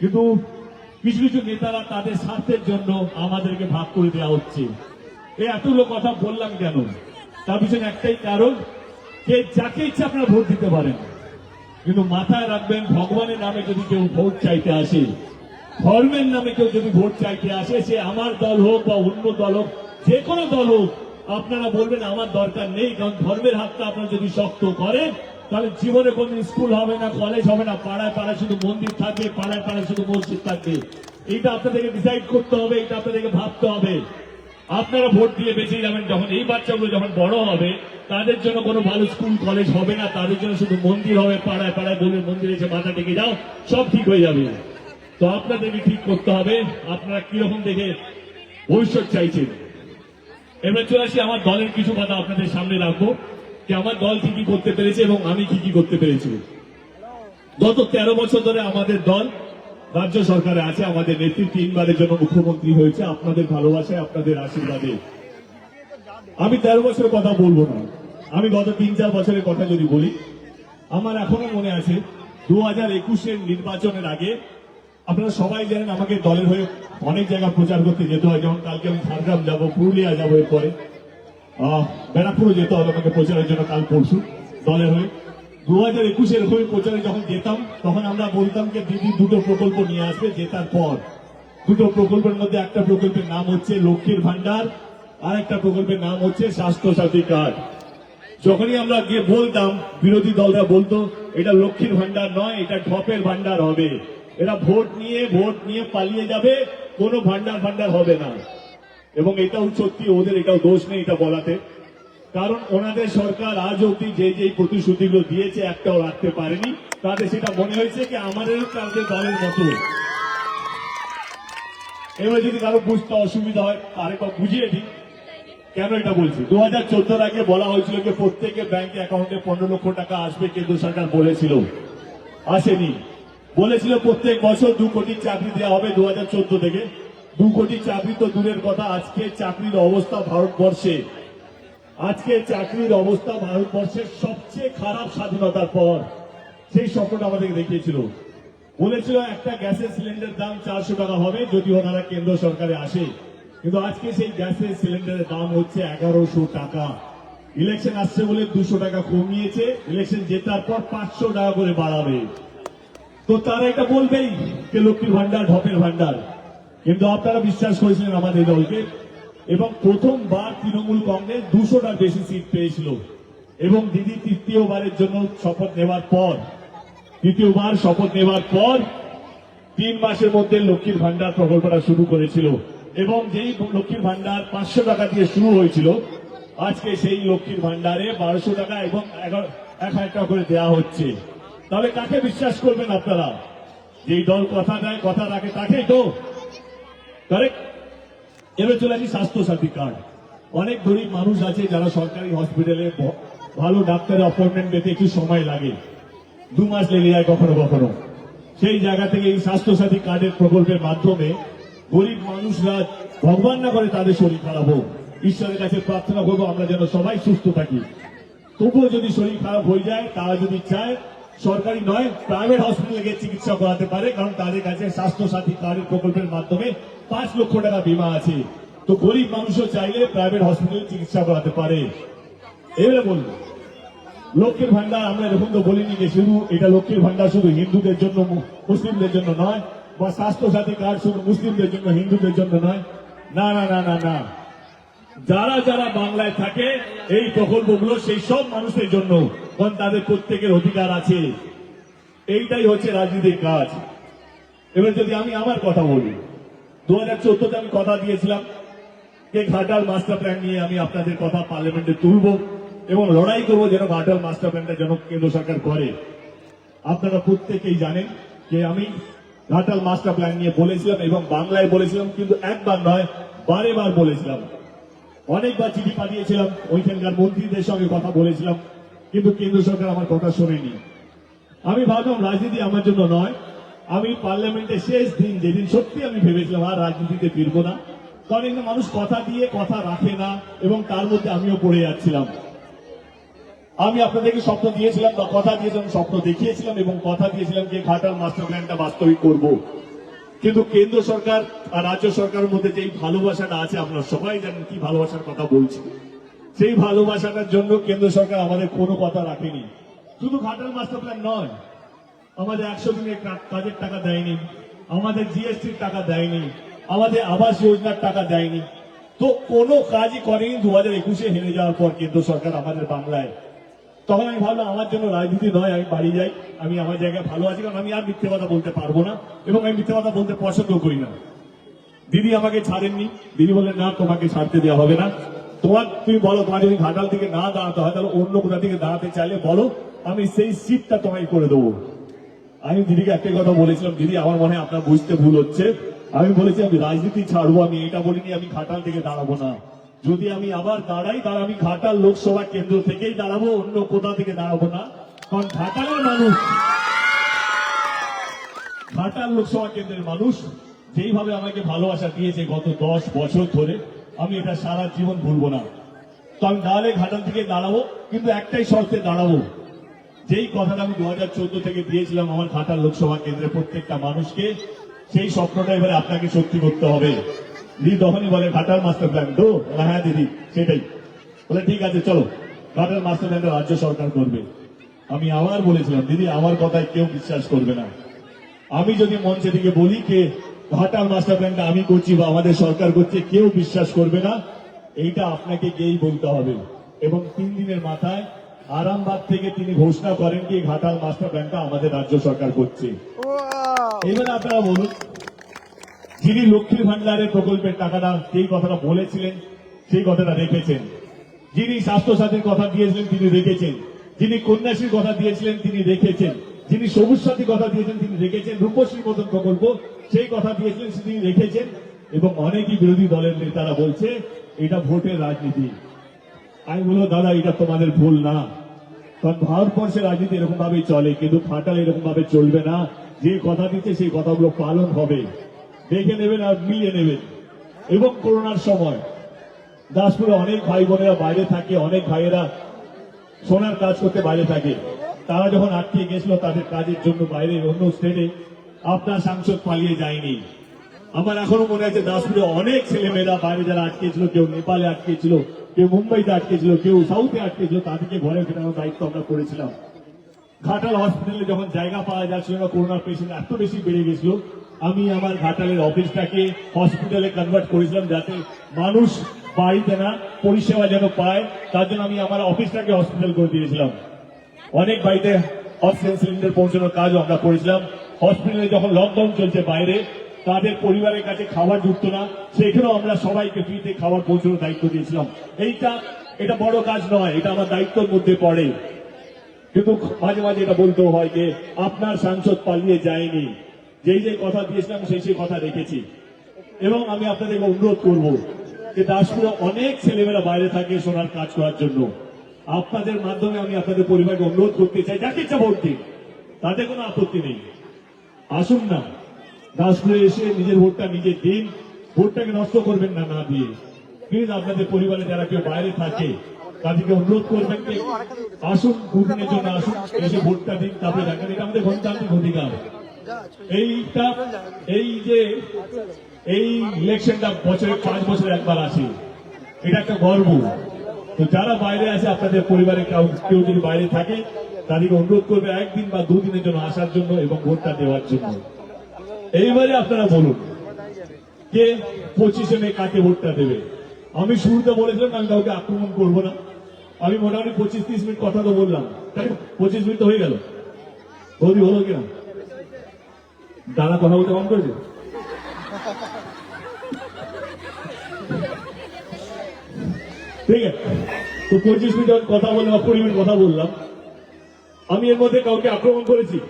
কিন্তু কিছু কিছু নেতারা তাদের স্বার্থের জন্য আমাদেরকে ভাগ করে দেওয়া হচ্ছে। এই এতগুলো কথা বললাম কেন? তার পিছনে একটাই কারণ, যে যাকে ইচ্ছা আপনারা ভোট দিতে পারেন। কিন্তু মাথায় রাখবেন, ভগবানের নামে যদি কেউ ভোট চাইতে আসে, ধর্মের নামে কেউ যদি ভোট চাইতে আসে, সে আমার দল হোক বা অন্য দল হোক, যে কোনো দল হোক, আপনারা বলবেন আমার দরকার নেই, কারণ ধর্মের হাতটা আপনারা যদি শক্ত করেন তাহলে জীবনে কোনো স্কুল হবে না, কলেজ হবে না, পাড়ায় পাড়ায় শুধু মন্দির থাকবে, পাড়ায় পাড়ায় শুধু মসজিদ থাকবে। এইটা আপনাদেরকে ডিসাইড করতে হবে এটা আপনাদেরকে ভাবতে হবে। আপনারা ভোট দিয়ে বেঁচে যাবেন যখন, এই বাচ্চাগুলো যখন বড় হবে, তাদের জন্য কোনো ভালো স্কুল, কলেজ হবে না, তাদের জন্য শুধু মন্দির হবে, পাড়ায় পাড়ায় বলে মন্দিরে এসে মাথা টেকে যাও, সব ঠিক হয়ে যাবে। তো আপনাদেরকে ঠিক করতে হবে, আপনারা কীরকম দেখে ভবিষ্যৎ চাইছেন। এবার চলে আসি আমার দলের কিছু কথা আপনাদের সামনে রাখব। যে আমার দল কি কি করতে পেরেছে এবং আমি কি কি করতে পেরেছি। গত তেরো বছর ধরে আমাদের দল রাজ্য সরকারে আছে, আমাদের নেত্রী তিনবারের জন্য মুখ্যমন্ত্রী হয়েছে, আপনাদের ভালোবাসায়, আপনাদের আশীর্বাদে। আমি তেরো বছরের কথা বলব না। আমি গত তিন চার বছরের কথা যদি বলি, আমার এখনও মনে আছে দু হাজার একুশের নির্বাচনের আগে আপনারা সবাই জানেন আমাকে দলের হয়ে অনেক জায়গা প্রচার করতে যেতে হয়, যেমন কালকে আমি ঝাড়গ্রাম যাব, পুরুলিয়া যাব এরপরে। আহ, ব্যারাকপুরও যেতে হবে আমাকে প্রচারের জন্য কাল পরশু দলের হয়ে। দু হাজার একুশের হয়ে প্রচারে যখন যেতাম তখন আমরা বলতাম যে দিদি দুটো প্রকল্প নিয়ে আসবে জেতার পর। দুটো প্রকল্পের মধ্যে একটা প্রকল্পের নাম হচ্ছে লক্ষ্মীর ভান্ডার আর একটা প্রকল্পের নাম হচ্ছে স্বাস্থ্য সাথী কার্ড। যখনই আমরা গিয়ে বলতাম বিরোধী দলরা বলতো এটা লক্ষ্মীর ভান্ডার নয় এটা ঢপের ভান্ডার হবে। এরা ভোট নিয়ে ভোট নিয়ে পালিয়ে যাবে কোনো ভান্ডার ভান্ডার হবে না। এবং এটাও সত্যি, ওদের এটাও দোষ নেই এটা বলাতে। কারণ ওনাদের সরকার আজ অব্দি যে যে প্রতিশ্রুতিগুলো দিয়েছে, একটাও রাখতে পারেনি। তাদের সেটা মনে হয়েছে কি আমাদের তাদের দলের মতো। এবার যদি কারও বুঝতে অসুবিধা হয় আরেকবার বুঝিয়ে দিই। কেন এটা বলছি? দু হাজার চোদ্দোর আগে বলা হয়েছিল যে প্রত্যেকের ব্যাংক অ্যাকাউন্টে পনেরো লক্ষ টাকা আসবে, কেন্দ্র সরকার বলেছিল। আসেনি। বলেছিল প্রত্যেক বছর দু কোটি চাকরি দেওয়া হবে দু চোদ্দ থেকে। দু কোটি চাকরি তো দূরের কথা, আজকে চাকরির অবস্থা ভারতবর্ষে। আজকে চাকরির অবস্থা ভারতবর্ষের সবচেয়ে খারাপ স্বাধীনতার পর। সেই স্বপ্নটা আমাদেরকে দেখিয়েছিল। বলেছিল, একটা গ্যাসের সিলিন্ডার দাম চারশো টাকা হবে, যদি ওনারা কেন্দ্র সরকারে আসে। কিন্তু আজকে সেই গ্যাসের সিলিন্ডারের দাম হচ্ছে এগারোশো টাকা। ইলেকশন আসছে বলে দুশো টাকা কমিয়েছে, ইলেকশন জেতার পর পাঁচশো টাকা করে বাড়াবে। তো তারা এটা বলবেই যে লক্ষ্মীর ভান্ডার ঢপের ভান্ডার কিন্তু আপনারা বিশ্বাস করেছিলেন আমাদের দলকে। এবং প্রথমবার তৃণমূল কংগ্রেস দুশোটার বেশি সিট পেয়েছিল। এবং দিদি তৃতীয়বারের জন্য শপথ নেওয়ার পর, তৃতীয়বার শপথ নেওয়ার পর তিন মাসের মধ্যে লক্ষ্মীর ভান্ডার প্রকল্পটা শুরু করেছিল। এবং যেই লক্ষ্মীর ভান্ডার পাঁচশো টাকা দিয়ে শুরু হয়েছিল, আজকে সেই লক্ষ্মীর ভান্ডারে বারোশো টাকা এবং এক হাজার টাকা করে দেওয়া হচ্ছে। তাহলে কাকে বিশ্বাস করবেন আপনারা? যেই দল কথা দেয়, কথা রাখে তাকেই তো। কারেক্ট এবার চলে আসি স্বাস্থ্য সাথী কার্ড অনেক গরিব মানুষ আছে যারা সরকারি হসপিটালে ভালো ডাক্তারের অ্যাপয়েন্টমেন্ট পেতে একটু সময় লাগে। দু মাস লেগে যায় কখনো কখনো। সেই জায়গা থেকে এই স্বাস্থ্য সাথী কার্ডের প্রকল্পের মাধ্যমে গরিব মানুষরা ভগবান না করে তাদের শরীর খারাপ হোক, ঈশ্বরের কাছে প্রার্থনা করব আমরা যেন সবাই সুস্থ থাকি। তবুও যদি শরীর খারাপ হয়ে যায়, তারা যদি চায় সরকারি নয় প্রাইভেট হসপিটালে গিয়ে চিকিৎসা করাতে পারে, কারণ তাদের কাছে স্বাস্থ্য সাথী কার্ডের প্রকল্পের মাধ্যমে পাঁচ লক্ষ টাকা বীমা আছে। তো গরিব মানুষও চাইলে প্রাইভেট হসপিটালে চিকিৎসা করাতে পারে। এবারে বলব লক্ষ্মীর ভান্ডার আমরা এরকম তো বলিনি যে শুধু এটা লক্ষ্মীর ভান্ডার শুধু হিন্দুদের জন্য, মুসলিমদের জন্য নয়, বা স্বাস্থ্য সাথী কার্ড শুধু মুসলিমদের জন্য, হিন্দুদের জন্য নয়। না না না না না। যারা যারা বাংলায় থাকে, এই প্রকল্পগুলো সেই সব মানুষের জন্য, কারণ তাদের প্রত্যেকের অধিকার আছে। এইটাই হচ্ছে রাজনীতির কাজ। এবার যদি আমি আমার কথা বলি, দু হাজার চোদ্দতে আমি কথা দিয়েছিলাম যে ঘাটাল মাস্টার প্ল্যান নিয়ে আমি আপনাদের কথা পার্লামেন্টে তুলব এবং লড়াই করব যেন ঘাটাল মাস্টার প্ল্যানটা যেন কেন্দ্র সরকার করে। আপনারা প্রত্যেকেই জানেন যে আমি ঘাটাল মাস্টার প্ল্যান নিয়ে বলেছিলাম এবং বাংলায় বলেছিলাম, কিন্তু একবার নয় বারে বার বলেছিলাম। অনেকবার চিঠি পাঠিয়েছিলাম, ওইখানকার মন্ত্রীদের সঙ্গে কথা বলেছিলাম, কিন্তু কেন্দ্র সরকার আমার কথা শোনেনি। আমি ভাবলাম, রাজনীতি আমার জন্য নয়, আমি পার্লামেন্টের শেষ দিন যেদিন সত্যি আমি ভেবেছিলাম, আর রাজনীতিতে ফিরবো না, কারণ এখানে মানুষ কথা দিয়ে কথা রাখে না, এবং তার মধ্যে আমিও পড়ে যাচ্ছিলাম। আমি আপনাদেরকে স্বপ্ন দিয়েছিলাম বা কথা দিয়েছিলাম, স্বপ্ন দেখিয়েছিলাম এবং কথা দিয়েছিলাম যে ঘাটাল মাস্টার প্ল্যানটা বাস্তবিক করব। কিন্তু কেন্দ্র সরকার আর রাজ্য সরকারের মধ্যে যেই ভালোবাসাটা আছে আপনারা সবাই জানেন কি ভালোবাসার কথা বলছি। সেই ভালোবাসাটার জন্য কেন্দ্র সরকার আমাদের কোনো কথা রাখেনি। শুধু ঘাটাল মাস্টার প্ল্যান নয়, আমাদের একশো দিনের কাজের টাকা দেয়নি, আমাদের জিএসটির টাকা দেয়নি, আমাদের আবাস যোজনার টাকা দেয়নি। তো কোনো কাজই করেনি দু হাজার একুশে হেরে যাওয়ার পর কেন্দ্র সরকার আমাদের বাংলায়। তখন আমি ভাবলাম, আমার জন্য রাজনীতি নয়, আমি বাড়ি যাই, আমি আমার জায়গায় ভালো আছি, কারণ আমি আর মিথ্যে কথা বলতে পারব না, এবং আমি মিথ্যে কথা বলতে পছন্দ করি না। দিদি আমাকে ছাড়েননি। দিদি বললেন, না, তোমাকে ছাড়তে দেওয়া হবে না। তোমার, তুমি বলো, তোমার যদি ঘাটাল থেকে না দাঁড়াতে হয়, তাহলে অন্য কোথা থেকে দাঁড়াতে চাইলে বলো, আমি সেই সিটটা তোমায় করে দেবো। আমি দিদিকে একটাই কথা বলেছিলাম, দিদি, আমার মনে হয় আপনার বুঝতে ভুল হচ্ছে। আমি বলেছি, আমি রাজনীতি ছাড়বো, আমি এটা বলিনি, আমি ঘাটাল থেকে দাঁড়াবো না। যদি আমি আবার দাঁড়াই, তাহলে আমি ঘাটাল লোকসভা কেন্দ্র থেকেই দাঁড়াবো, অন্য কোথা থেকে দাঁড়াবো না। কারণ ঘাটালের মানুষ, ঘাটাল লোকসভা কেন্দ্রের মানুষ যেইভাবে আমাকে ভালোবাসা দিয়েছে গত দশ বছর ধরে, আমি এটা সারা জীবন ভুলবো না। তো আমি দাঁড়ালে ঘাটাল থেকে দাঁড়াবো, কিন্তু একটাই শর্তে দাঁড়াবো। যেই কথাটা আমি দু হাজার চোদ্দ থেকে দিয়েছিলাম আমার ঘাটাল লোকসভা কেন্দ্রের প্রত্যেকটা মানুষকে, সেই স্বপ্নটা এবারে আপনাকে সত্যি করতে হবে। দিদি তখনই বলে ঘাটাল মাস্টার প্ল্যান। তো হ্যাঁ দিদি সেটাই। বলে ঠিক আছে চলো। ঘাটাল মাস্টার প্ল্যানটা রাজ্য সরকার করবে। আমি আবার বলেছিলাম দিদি আমার কথায় কেউ বিশ্বাস করবে না। আমি যদি মঞ্চে থেকে বলি কে ঘাটাল মাস্টার প্ল্যানটা আমি করছি বা আমাদের সরকার করছে কেউ বিশ্বাস করবে না। এইটা আপনাকে গিয়েই বলতে হবে। এবং তিন দিনের মাথায় আরামবাগ থেকে তিনি ঘোষণা করেন কি ঘাটাল মাস্টার প্ল্যানটা আমাদের রাজ্য সরকার করছে। এবারে আপনারা বলুন যিনি লক্ষ্মী ভান্ডারের প্রকল্পের টাকাটা সেই কথাটা বলেছিলেন, সেই কথাটা রেখেছেন। যিনি স্বাস্থ্যসাথীর কথা দিয়েছিলেন, তিনি রেখেছেন। যিনি কন্যাশ্রীর কথা দিয়েছিলেন, তিনি রেখেছেন। যিনি সবুজ সাথী কথা দিয়েছেন তিনি রেখেছেন। রূপশ্রীর মতন প্রকল্প, সেই কথা দিয়েছিলেন, তিনি রেখেছেন। এবং অনেকই বিরোধী দলের নেতারা বলছে, এটা ভোটের রাজনীতি। আমি বলব, দাদা, এটা তোমাদের ভুল না। কারণ ভারতবর্ষের রাজনীতি এরকম ভাবেই চলে, কিন্তু ফাটাল এরকম ভাবে চলবে না। যে কথা দিচ্ছে, সেই কথাগুলো পালন হবে। দেখে নেবেন আর মিলিয়ে নেবেন। এবং করোনার সময়, দাসপুরে অনেক ভাই বোনেরা বাইরে থাকে, অনেক ভাইয়েরা সোনার কাজ করতে বাইরে থাকে। তারা যখন আটকে গেছিল তাদের কাজের জন্য বাইরে অন্য স্টেটে আপনার সাংসদ পালিয়ে যায়নি। আমার এখনও মনে আছে দাসপুরে অনেক ছেলেমেয়েরা বাইরে যারা আটকে ছিল কেউ নেপালে আটকে ছিল কেউ মুম্বাইতে আটকে ছিল কেউ সাউথে আটকে ছিল তাদেরকে ঘরে ফেরানোর দায়িত্ব আমরা করেছিলাম। ঘাটাল হসপিটালে যখন জায়গা পাওয়া যাচ্ছিল না, করোনার পেশেন্ট এত বেশি বেড়ে গেছিল আমি আমার ঘাটালের অফিসটাকে হসপিটালে কনভার্ট করেছিলাম যাতে মানুষ বাড়িতে না পরিষেবা যেন পায়, তার জন্য আমি আমার অফিসটাকে হসপিটাল করে দিয়েছিলাম। অনেক বাড়িতে অক্সিজেন সিলিন্ডার পৌঁছানোর কাজও আমরা করেছিলাম। হসপিটালে যখন লকডাউন চলছে বাইরে, তাদের পরিবারের কাছে খাবার ঢুকতো না, সেখানেও আমরা সবাইকে ফ্রিতে খাবার পৌঁছানোর দায়িত্ব দিয়েছিলাম। এইটা, এটা বড় কাজ নয়, এটা আমার দায়িত্বের মধ্যে পড়ে। কিন্তু মাঝে মাঝে এটা বলতেও হয় যে, আপনার সাংসদ পালিয়ে যায়নি। যেই যে কথা দিয়েছিলাম, সেই সেই কথা রেখেছি। এবং আমি আপনাদেরকে অনুরোধ করব যে দাসপুরে অনেক ছেলেমেয়েরা বাইরে থাকে সোনার কাজ করার জন্য। আপনাদের মাধ্যমে আমি আপনাদের পরিবারকে অনুরোধ করতে চাই, যাকে ইচ্ছা ভোট দিন, তাতে কোনো আপত্তি নেই। আসুন না, দাসপুরে এসে নিজের ভোটটা নিজে দিন, ভোটটাকে নষ্ট করবেন না না দিয়ে। প্লিজ আপনাদের পরিবারে যারা কেউ বাইরে থাকে, তাদেরকে অনুরোধ করবেন আসুন, দুদিনের জন্য আসুন, এসে ভোটটা দিন, তারপরে দেখেন এটা আমাদের গণতান্ত্রিক অধিকার। এইটা এই যে এই ইলেকশনটা বছরে পাঁচ বছরে একবার আসে। এটা একটা গর্ব। তো যারা বাইরে আছে, আপনাদের পরিবারে কেউ যদি বাইরে থাকে, তাদেরকে অনুরোধ করবে একদিন বা দুদিনের জন্য আসার জন্য এবং ভোটটা দেওয়ার জন্য। এইবারে আপনারা বলুন, কে পঁচিশে মে কাকে ভোটটা দেবে? আমি শুরুতে বলেছিলাম আমি কাউকে আক্রমণ করব না। আমি মোটামুটি পঁচিশ তিরিশ মিনিট কথা তো বললাম। তাই পঁচিশ মিনিট হয়ে গেল। হলো কিনা? দাদা কথা বলতে কম করেছে? ঠিক আছে। তো পঁচিশ মিনিট কথা বললাম, কুড়ি মিনিট কথা বললাম। আমি এর মধ্যে কাউকে আক্রমণ করেছি।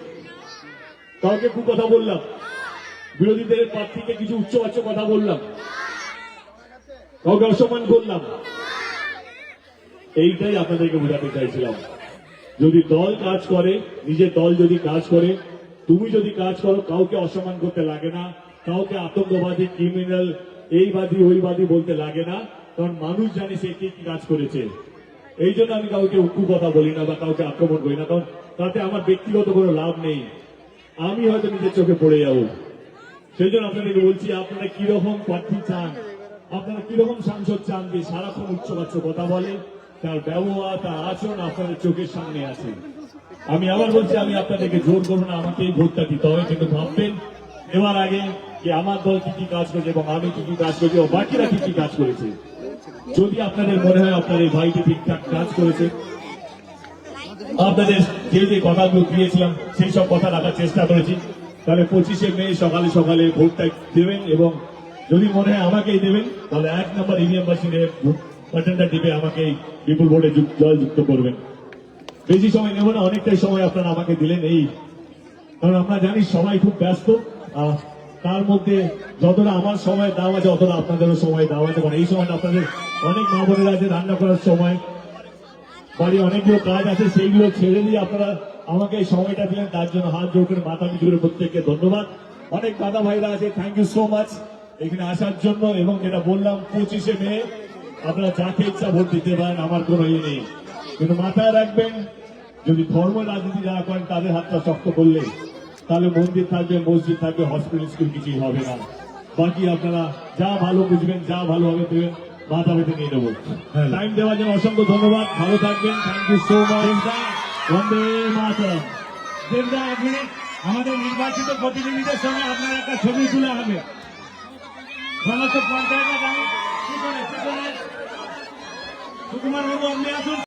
কাউকে খুব কথা বললাম। বিরোধীদের প্রার্থীকে কিছু উচ্চবাচ্য কথা বললাম। কাউকে অসম্মান করলাম। এইটাই আপনাদেরকে বোঝাতে চাইছিলাম। যদি দল কাজ করে, নিজের দল যদি কাজ করে তুমি যদি কাজ করো, কাউকে অসম্মান করতে লাগে না, কাউকে আতঙ্কবাদী ক্রিমিনাল এইবাদী ওইবাদী বলতে লাগে না, কারণ মানুষ জানে সে কি কাজ করেছে। এই জন্য আমি কাউকে উক্কু কথা বলি না বা কাউকে আক্রমণ করি না, কারণ তাতে আমার ব্যক্তিগত কোনো লাভ নেই। আমি হয়তো নিজের চোখে পড়ে যাব। সেই জন্য আপনাদেরকে বলছি, আপনারা কীরকম প্রার্থী চান? আপনারা কীরকম সাংসদ চান যে সারাক্ষণ উচ্চবাচ্য কথা বলে, তার ব্যবহার, তার আচরণ আপনাদের চোখের সামনে আছে? আমি আবার বলছি, আমি আপনাদেরকে জোর করব না আমাকে ভোটটা দিতে হবে কিন্তু ভাববেন। এবার আগে যে আমার দল কি কি কাজ করেছে এবং আমি কি কি কাজ করেছি ও বাকিরা কি কি কাজ করেছে। যদি আপনাদের মনে হয় আপনার এই ভাইটি ঠিকঠাক কাজ করেছে। আপনাদের যে যে কথাগুলো দিয়েছিলাম, সেই সব কথা রাখার চেষ্টা করেছি। তাহলে পঁচিশে মে সকালে সকালে ভোটটা দেবেন এবং যদি মনে হয় আমাকেই দেবেন, তাহলে এক নম্বর ইভিএম মেশিনে বাটনটা টিপে আমাকে বিপুল ভোটে যুক- জয়যুক্ত করবেন। বেশি সময় নেব না, অনেকটাই সময় আপনারা আমাকে দিলেন এই। কারণ আমরা জানি সবাই খুব ব্যস্ত তার মধ্যে যতটা আমার সময় দেওয়া আছে, অতটা আপনাদেরও সময় দেওয়া আছে। কারণ এই সময়টা আপনাদের অনেক মা বোনেরা আছে, রান্না করার সময়। বাড়ি অনেকগুলো কাজ আছে, সেইগুলো ছেড়ে দিয়ে আপনারা আমাকে এই সময়টা দিলেন। তার জন্য হাত জোর করে, মাথা নিচু করে প্রত্যেককে ধন্যবাদ। অনেক দাদা ভাইরা আছে থ্যাংক ইউ সো মাচ এখানে আসার জন্য এবং যেটা বললাম, পঁচিশে মে, আপনারা যাকে ইচ্ছা ভোট দিতে পারেন, আমার কোনো ইয়ে নেই। কিন্তু মাথায় রাখবেন যদি ধর্ম রাজনীতি যারা করেন তাদের হাতটা শক্ত করলে তাহলে মন্দির থাকবে মসজিদ থাকবে হসপিটাল স্কুল কিছুই হবে না। বাকি আপনারা যা ভালো বুঝবেন যা ভালো হবে দেবেন মাথা পেতে নিয়ে নেব। হ্যাঁ। টাইম দেওয়ার জন্য অসংখ্য ধন্যবাদ। ভালো থাকবেন। Thank you so much Bande Mataram. দেবদা এক আমাদের নির্বাচিত প্রতিনিধিদের সঙ্গে আপনার একটা ছবি তুলে হবে সমস্ত পঞ্চায়েত সুকুমার বাবু আপনি আসুন।